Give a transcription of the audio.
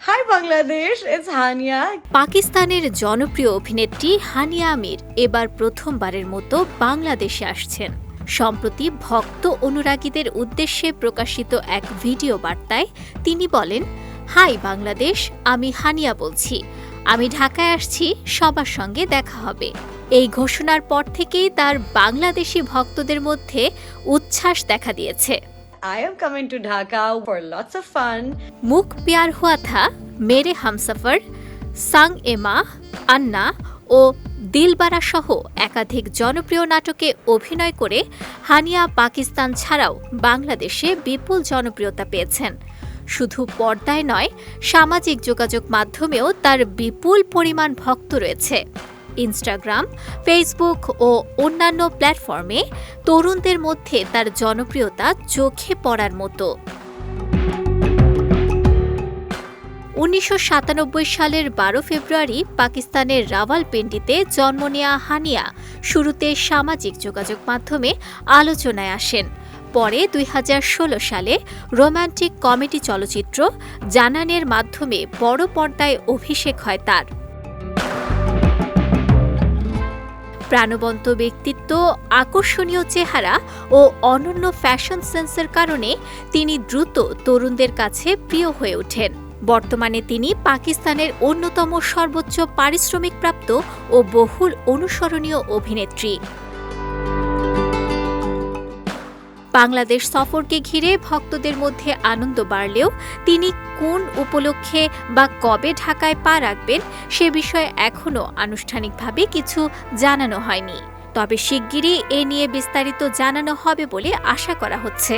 Hi Bangladesh, it's Hania. পাকিস্তানের জনপ্রিয় অভিনেত্রী হানিয়া আমির এবার প্রথমবারের মতো বাংলাদেশে আসছেন। সম্প্রতি ভক্ত অনুরাগীদের উদ্দেশ্যে প্রকাশিত এক ভিডিও বার্তায় তিনি বলেন, হাই বাংলাদেশ, আমি হানিয়া বলছি। আমি ঢাকায় আসছি, সবার সঙ্গে দেখা হবে। এই ঘোষণার পর থেকেই তার বাংলাদেশি ভক্তদের মধ্যে উচ্ছ্বাস দেখা দিয়েছে। I am coming to Dhaka for lots of fun. মুখ প্যার হুয়া থা, মেরে হামসফর সাং এমা, আন্না ও দিলবারা সহ একাধিক জনপ্রিয় নাটকে অভিনয় করে হানিয়া পাকিস্তান ছাড়াও বাংলাদেশে বিপুল জনপ্রিয়তা পেয়েছেন শুধু পর্দায় নয়, সামাজিক যোগাযোগ মাধ্যমেও তার বিপুল পরিমাণ ভক্ত রয়েছে ইনস্টাগ্রাম, ফেসবুক ও অন্যান্য প্ল্যাটফর্মে তরুণদের মধ্যে তার জনপ্রিয়তা চোখে পড়ার মতো। উনিশশো সাতানব্বই সালের বারো ফেব্রুয়ারি পাকিস্তানের রাওয়ালপিন্ডিতে জন্ম নেয়া হানিয়া শুরুতে সামাজিক যোগাযোগ মাধ্যমে আলোচনায় আসেন। পরে দুই হাজার ষোলো সালে রোমান্টিক কমেডি চলচ্চিত্র জানানের মাধ্যমে বড় পর্দায় অভিষেক হয় তার। প্রাণবন্ত ব্যক্তিত্ব, আকর্ষণীয় চেহারা ও অনন্য ফ্যাশন সেন্সের কারণে তিনি দ্রুত তরুণদের কাছে প্রিয় হয়ে ওঠেন। বর্তমানে তিনি পাকিস্তানের অন্যতম সর্বোচ্চ পারিশ্রমিকপ্রাপ্ত ও বহুল অনুসরণীয় অভিনেত্রী। বাংলাদেশ সফরকে ঘিরে ভক্তদের মধ্যে আনন্দ বাড়লেও তিনি কোন উপলক্ষে বা কবে ঢাকায় পা রাখবেন সে বিষয়ে এখনও আনুষ্ঠানিকভাবে কিছু জানানো হয়নি। তবে শিগগিরই এ নিয়ে বিস্তারিত জানানো হবে বলে আশা করা হচ্ছে।